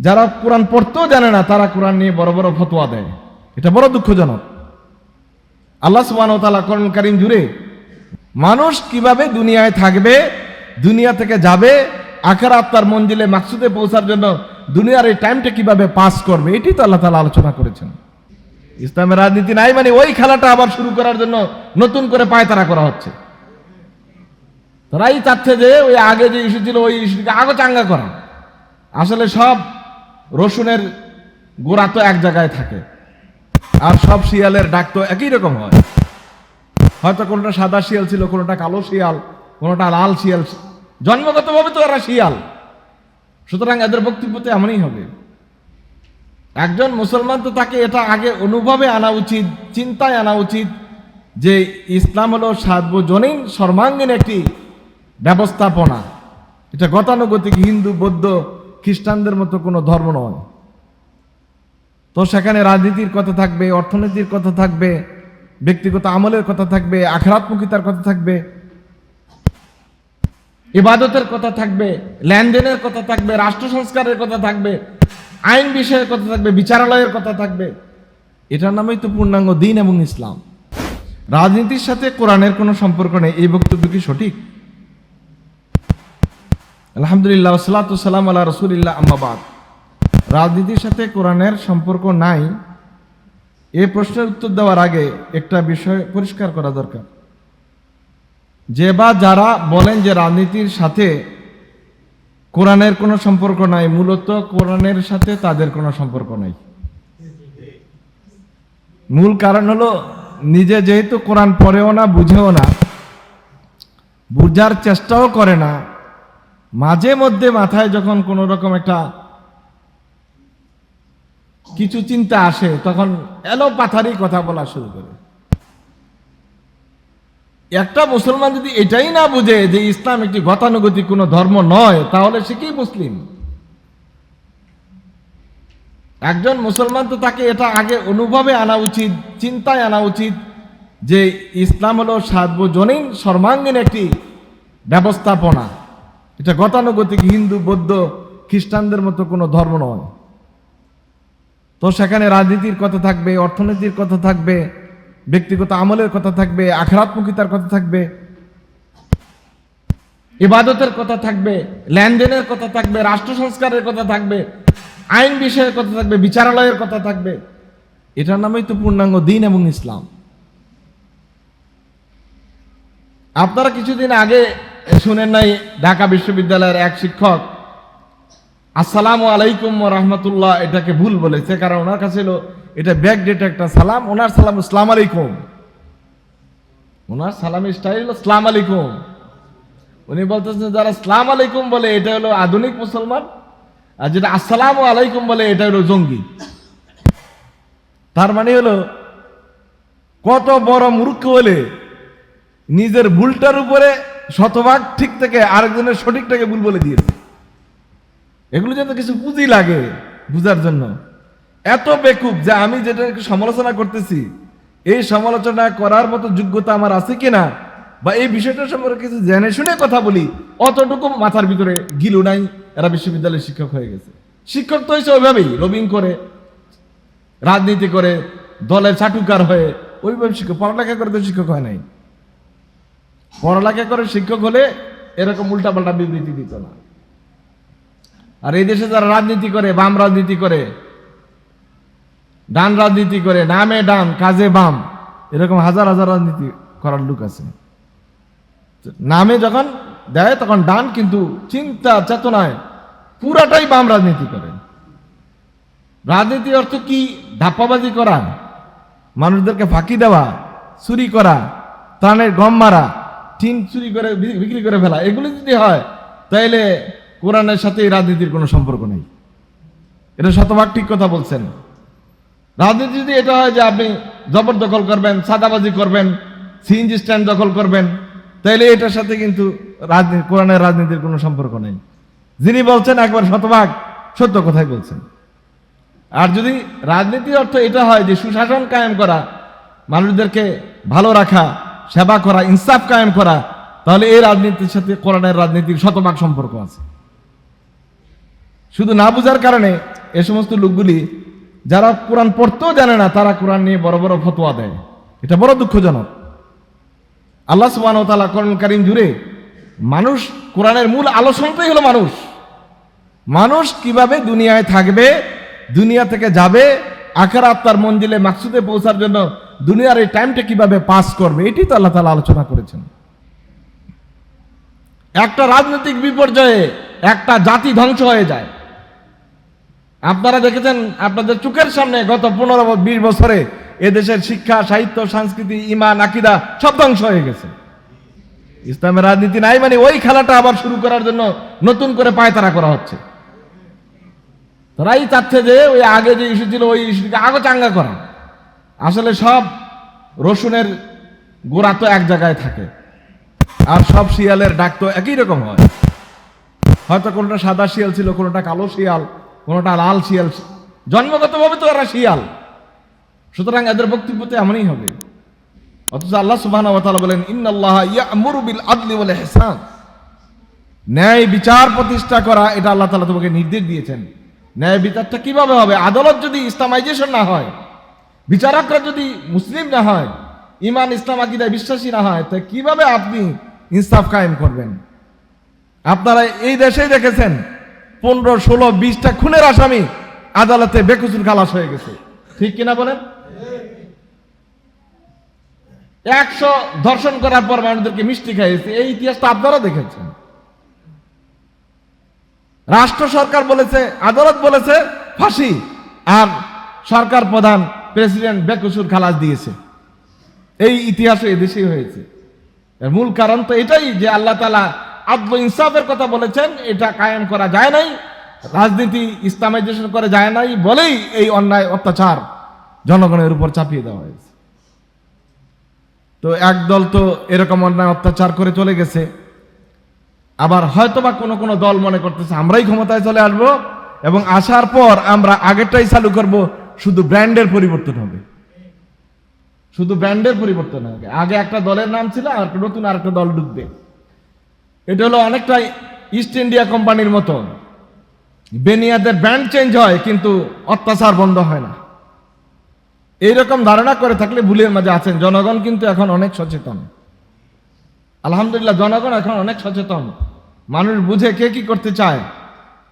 যারা কোরআন পড়তেও জানে না, তারা কোরআন নিয়ে বড় বড় ফতোয়া দেয়। এটা বড় দুঃখজনক। আল্লাহ সুবাহ তালা করণ কারিম জুড়ে মানুষ কীভাবে দুনিয়ায় থাকবে, দুনিয়া থেকে যাবে আখার আত্মার মঞ্জিলে, মাকসুদে পৌঁছার জন্য দুনিয়ার এই টাইমটা কীভাবে পাস করবে এটি তো আল্লাহ তালা আলোচনা করেছেন। ইসলামের রাজনীতি নাই মানে ওই খেলাটা আবার শুরু করার জন্য নতুন করে পায়তারা করা হচ্ছে। তারাই চাচ্ছে যে ওই আগে যে ইস্যু ছিল, ওই ইস্যুকে আগে চাঙ্গা করা। আসলে সব রসুনের গোড়া তো এক জায়গায় থাকে। আর সব শিয়ালের ডাক তো একই রকম হয়। হয়তো কোনোটা সাদা শিয়াল ছিল, কোনোটা কালো শিয়াল, কোনোটা লাল শিয়াল। জন্মগতভাবে তো এরা শিয়াল। সুতরাং এদের বক্তব্য তো এমনই হবে। একজন মুসলমান তো তাকে এটা আগে অনুভবে আনা উচিত, চিন্তায় আনা উচিত যে ইসলাম হলো সার্বজনীন, সর্বাঙ্গীন একটি ব্যবস্থাপনা। এটা গতানুগতিক হিন্দু, বৌদ্ধ খ্রিস্টানদের মতো কোনো ধর্ম নয়। তো সেখানে রাজনীতির কথা থাকবে, অর্থনীতির কথা থাকবে, ব্যক্তিগত আমলের কথা থাকবে আখরাত্মকিতার কথা থাকবে, ইবাদতের কথা থাকবে, লেনদেনের কথা থাকবে, রাষ্ট্র সংস্কারের কথা থাকবে, আইন বিষয়ের কথা থাকবে, বিচারালয়ের কথা থাকবে। এটার নামই তো পূর্ণাঙ্গ দিন এবং ইসলাম। রাজনীতির সাথে কোরআনের কোনো সম্পর্ক নেই, এই বক্তব্য কি সঠিক? আলহামদুলিল্লাহ সালাম আল্লাহ রসুলিল্লাহ আম্মাবাদ রাজনীতির সাথে কোরআনের সম্পর্ক নাই। এই প্রশ্নের উত্তর দেওয়ার আগে একটা বিষয় পরিষ্কার করা দরকার। যে বা যারা বলেন যে রাজনীতির সাথে কোরআনের কোনো সম্পর্ক নাই, মূলত কোরআনের সাথে তাদের কোনো সম্পর্ক নাই। মূল কারণ হলো, নিজে যেহেতু কোরআন পড়েও না, বুঝেও না, বুঝার চেষ্টাও করে না মাঝে মধ্যে মাথায় যখন কোনো রকম একটা কিছু চিন্তা আসে, তখন এলো পাথারি কথা বলা শুরু করে। একটা মুসলমান যদি এটাই না বুঝে যে ইসলাম একটি গতানুগতিক কোনো ধর্ম নয়, তাহলে সে কি মুসলিম? একজন মুসলমান তো তাকে এটা আগে অনুভবে আনা উচিত, চিন্তায় আনা উচিত যে ইসলাম হলো সার্বজনীন, সর্বাঙ্গীন একটি ব্যবস্থাপনা। এটা গতানুগতিক হিন্দু, বৌদ্ধ, খ্রিস্টানদের মতো কোনো ধর্ম নয়। তো সেখানে রাজনীতির কথা থাকবে, অর্থনীতির কথা থাকবে, ব্যক্তিগত আমলের কথা থাকবে, আখরাত্মকিতার কথা থাকবে, ইবাদতের কথা থাকবে, লেনদেনের কথা থাকবে, রাষ্ট্র সংস্কারের কথা থাকবে, আইন বিষয়ের কথা থাকবে, বিচারালয়ের কথা থাকবে। এটার নামই তো পূর্ণাঙ্গ দিন এবং ইসলাম। আপনারা কিছুদিন আগে শুনেন নাই, ঢাকা বিশ্ববিদ্যালয়ের এক শিক্ষক, আসসালামু আলাইকুম রহমতুল্লাহ এটাকে ভুল বলেছে, কারণ ওনার কাছে এটা ব্যাক ডেট একটা সালাম, ওনার সালাম ইসলাম আলাইকুম। ওনার সালাম স্টাইল হলো সালাম আলাইকুম। উনি বলতেছেন যারা সালাম আলাইকুম বলে, এটা হলো আধুনিক মুসলমান, আর যেটা আসসালামু আলাইকুম বলে, এটা হলো জঙ্গি। তার মানে হলো, কত বড় মূর্খ হলে, নিজের ভুলটার উপরে শতভাগ ঠিক থেকে আরেকজনের সঠিকটাকে ভুল বলে দিয়েছে। এগুলো যেন কিছু পুঁজি লাগে বুঝার জন্য। এত বেকুব যে আমি যেটা সমালোচনা করতেছি, এই সমালোচনা করার মতো যোগ্যতা আমার আছে কিনা বা এই বিষয়টা সম্পর্কে কিছু জেনে শুনে কথা বলি, অতটুকু মাথার ভিতরে গিলু নাই, এরা বিশ্ববিদ্যালয়ের শিক্ষক হয়ে গেছে। শিক্ষক তো হয়েছে ওইভাবেই লবিং করে, রাজনীতি করে, দলের চাটুকার হয়ে, ওইভাবে শিক্ষক, পড়ালেখা করে তো শিক্ষক হয় নাই। পড়ালেখা করে শিক্ষক হলে এরকম উল্টাপাল্টা বিবৃতি দিত না। আর এই দেশে যারা রাজনীতি করে, বাম রাজনীতি করে, ডান রাজনীতি করে, নামে ডান, কাজে বাম, এরকম হাজার হাজার রাজনীতি করার লোক আছে। নামে যখন দেয়, তখন ডান কিন্তু চিন্তা, চেতনায় পুরাটাই বাম রাজনীতি করে। রাজনীতি অর্থ কি? ধাপ্পাবাজি করা, মানুষদেরকে ফাঁকি দেওয়া, চুরি করা, ত্রাণের গম মারা টিন চুরি করে বিক্রি করে ফেলা, এগুলো যদি হয়, তাইলে কোরআনের সাথে এই রাজনীতির কোনো সম্পর্ক নেই। এটা শতভাগ ঠিক কথা বলছেন। রাজনীতি যদি এটা হয় যে আপনি জবরদখল করবেন, সাদাবাজি করবেন, সিএনজি স্ট্যান্ড দখল করবেন, তাইলে এটার সাথে কিন্তু রাজনীতি, কোরআনের রাজনীতির কোনো সম্পর্ক নেই। যিনি বলছেন একবার শতভাগ, সত্য কথাই বলছেন। আর যদি রাজনীতির অর্থ এটা হয় যে সুশাসন কায়েম করা, মানুষদেরকে ভালো রাখা সেবা করা, ইনসাফ কায়েম করা, তাহলে এই রাজনীতির সাথে কোরআনের রাজনীতির শতভাগ সম্পর্ক আছে। শুধু না বুঝার কারণে এ সমস্ত লোকগুলি, যারা কোরআন পড়তেও জানে না, তারা কোরআন নিয়ে বড় বড় ফতোয়া দেয়। এটা বড় দুঃখজনক। আল্লাহ সুবাহ তালা করণ কারিম জুড়ে মানুষ, কোরআনের মূল আলোচনাটাই হলো মানুষ। মানুষ কীভাবে দুনিয়ায় থাকবে, দুনিয়া থেকে যাবে আখার আত্মার মঞ্জিলে মাকসুদে পৌঁছার জন্য দুনিয়ার এই টাইমটা কীভাবে পাস করবে এটি তো আল্লাহ তালা আলোচনা করেছেন। একটা রাজনৈতিক বিপর্যয়ে একটা জাতি ধ্বংস হয়ে যায়। আপনারা দেখেছেন, আপনাদের চোখের সামনে গত পনেরো বিশ বছরে এদেশের শিক্ষা, সাহিত্য, সংস্কৃতি, ইমান, আকিদা সব ধ্বংস হয়ে গেছে। ইসলামের রাজনীতি নাই মানে ওই খেলাটা আবার শুরু করার জন্য নতুন করে পায়তারা করা হচ্ছে। তারাই চাচ্ছে যে ওই আগে যে ইস্যু ছিল, ওই ইস্যুকে আগে চাঙ্গা করা। আসলে সব রসুনের গোড়া তো এক জায়গায় থাকে। আর সব শিয়ালের ডাক তো একই রকম হয়। হয়তো কোনোটা সাদা শিয়াল ছিল, কোনোটা কালো শিয়াল, কোনোটা লাল শিয়াল। জন্মগতভাবে তো এরা শিয়াল। সুতরাং এদের বক্তব্যতে এমনই হবে। অথচ আল্লাহ তাআলা বলেন, ইন্নাল্লাহ ইয়া'মুরু বিল আদলি ওয়াল ইহসান। ন্যায় বিচার প্রতিষ্ঠা করা, এটা আল্লাহ তাআলা তোমাকে নির্দেশ দিয়েছেন। ন্যায় বিচারটা কীভাবে হবে? আদালত যদি ইসলামাইজেশন না হয় বিচারকরা যদি মুসলিম না হয়, ইমান, ইসলাম আকিদায় বিশ্বাসী না হয়, তা কীভাবে আপনি ইনসাফ কায়েম করবেন? আপনারা এই দেশেই দেখেছেন, পনেরো, ষোলো, বিশটা খুনের আসামি আদালতে বেকসুর খালাস হয়ে গেছে। ঠিক কিনা বলেন? একশো ধর্ষণ করার পর মানুষদেরকে মিষ্টি খাইয়েছে, এই ইতিহাসটা আপনারা দেখেছেন। রাষ্ট্র সরকার বলেছে, আদালত বলেছে, ফাঁসি। আর সরকার প্রধান প্রেসিডেন্ট বেকসুর খালাস দিয়েছে। এই ইতিহাসে এদেশেই হয়েছে। এর মূল কারণ তো এটাই যে আল্লাহ তালা আদল ইনসাফের কথা বলেছেন, এটা কায়েম করা যায় নাই, রাজনীতি ইসলামাইজেশন করা যায় নাই বলেই এই অন্যায় অত্যাচার জনগণের উপর চাপিয়ে দেওয়া হয়েছে। তো একদল তো এরকম অন্যায় অত্যাচার করে চলে গেছে। আবার হয়তোবা কোনো কোনো দল মনে করতেছে, আমরাই ক্ষমতায় চলে আসব এবং আসার পর আমরা আগেরটাই চালু করব শুধু ব্র্যান্ডের পরিবর্তন হবে। শুধু ব্র্যান্ডের পরিবর্তন হবে। আগে একটা দলের নাম ছিল, আর নতুন আর একটা দল ঢুকবে। এটা হলো অনেকটা ইস্ট ইন্ডিয়া কোম্পানির মতো বেনিয়াদের ব্র্যান্ড চেঞ্জ হয়, কিন্তু অত্যাচার বন্ধ হয় না। এইরকম ধারণা করে থাকলে ভুলের মাঝে আছেন। জনগণ কিন্তু এখন অনেক সচেতন। আলহামদুলিল্লাহ, জনগণ এখন অনেক সচেতন। মানুষ বুঝে কে কি করতে চায়।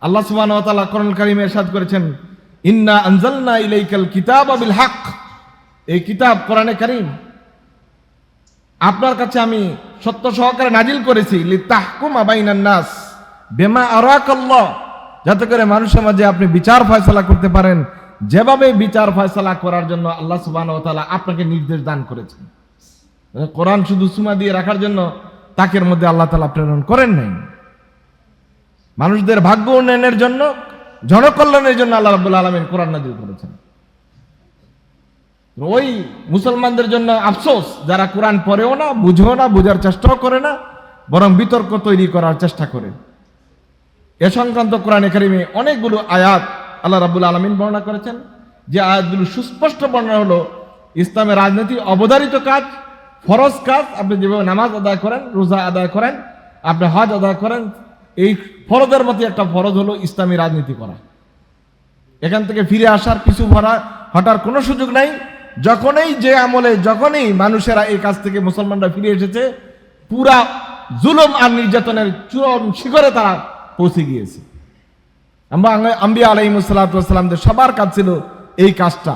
আল্লাহ সুবাহ করণ কারিম এরশাদ করেছেন ইন্না আনজালনা ইলাইকাল কিতাব বিল হক। এই কিতাব কোরআনে কারিম। আপনার কাছে আমি সত্য সহকারে নাজিল করেছি, লিতাহকুম আবাইনান নাস বেমা আরাকাল্লাহ। যাতে করে মানুষের মাঝে আপনি বিচার ফয়সালা করতে পারেন। যেভাবে বিচার ফয়সালা করার জন্য আল্লাহ সুবহানাহু ওয়া তাআলা আপনাকে নির্দেশ দান করেছেন। কোরআন শুধু সুমা দিয়ে রাখার জন্য তাকের মধ্যে আল্লাহ তালা প্রেরণ করেন নাই। মানুষদের ভাগ্য উন্নয়নের জন্য জনকল্যাণের জন্য আল্লাহ রাবুল আলমিন কোরআন নাজিল করেছেন। ওই মুসলমানদের জন্য আফসোস, যারা কোরআন পড়েও না, বুঝেও না, বুঝার চেষ্টাও করে না, বরং বিতর্ক তৈরি করার চেষ্টা করে। এ সংক্রান্ত কোরআন একাডেমি অনেকগুলো আয়াত আল্লাহ রাবুল আলমিন বর্ণনা করেছেন। যে আয়াতগুলো সুস্পষ্ট বর্ণনা হলো, ইসলামের রাজনীতি অবধারিত কাজ, ফরজ কাজ, আপনি যেভাবে নামাজ আদায় করেন, রোজা আদায় করেন, আপনি হজ আদায় করেন এই ফরজের মধ্যে একটা ফরজ হলো ইসলামী রাজনীতি করা। এখান থেকে ফিরে আসার কিছু ভরা হটার কোনো সুযোগ নাই। যখনই যে আমলে, যখনই মানুষেরা এই কাজ থেকে মুসলমানরা ফিরে এসেছে, পুরা জুলুম আর নির্যাতনের চূড়ান্ত শিখরে তারা পৌঁছে গিয়েছে। আমরা আম্বিয়া সবার কাজ ছিল এই কাজটা,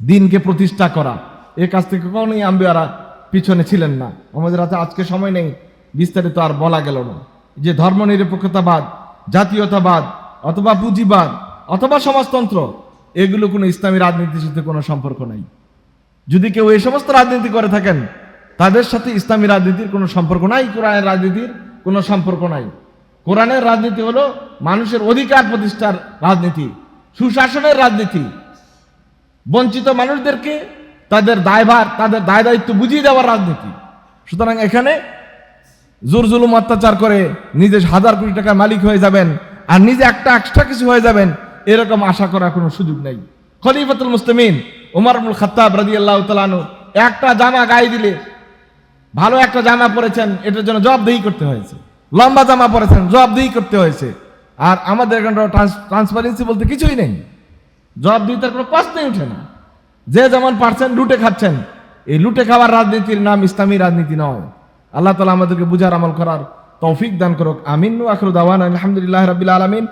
দিনকে প্রতিষ্ঠা করা। এই কাজ থেকে কখনোই আম্বিয়ারা পিছনে ছিলেন না। আমাদের হাতে আজকে সময় নেই, বিস্তারিত আর বলা গেল না। যে ধর্মনিরপেক্ষতাবাদ, জাতীয়তাবাদ, অথবা পুঁজিবাদ, অথবা সমাজতন্ত্র, এগুলো কোনো ইসলামী রাজনীতির সাথে কোনো সম্পর্ক নাই। যদি কেউ এই সমস্ত রাজনীতি করে থাকেন, তাদের সাথে ইসলামী রাজনীতির কোনো সম্পর্ক নাই, কোরআনের রাজনীতির কোনো সম্পর্ক নাই। কোরআনের রাজনীতি হলো মানুষের অধিকার প্রতিষ্ঠার রাজনীতি, সুশাসনের রাজনীতি। বঞ্চিত মানুষদেরকে তাদের দায়ভার, তাদের দায় দায়িত্ব বুঝিয়ে দেওয়ার রাজনীতি। সুতরাং এখানে জোর জুলুম অত্যাচার করে নিজে হাজার কোটি টাকার মালিক হয়ে যাবেন আর নিজে একটা এক্সট্রা কিছু হয়ে যাবেন, এরকম আশা করার কোনো সুযোগ নেই। খলিফাতুল মুসলিমিন উমর আবুল খাত্তাব রাজি আল্লাহ তালানু একটা জামা গায়ে দিলে, ভালো একটা জামা পরেছেন, এটার জন্য জবাবদেহি করতে হয়েছে। লম্বা জামা পরেছেন, জবাবদেহি করতে হয়েছে। আর আমাদের এখানে ট্রান্সপারেন্সি বলতে কিছুই নেই। জবাব দিতে কোনো প্রশ্নই উঠে না। যে যেমন পারছেন, লুটে খাচ্ছেন। এই লুটে খাওয়ার রাজনীতির নাম ইসলামী রাজনীতি নয়। আল্লাহ তালা আমাদেরকে বুঝার আমল করার তৌফিক দান করুক। আমিন। আখরুদ আলহামদুলিল্লাহ রবিল আলমিন।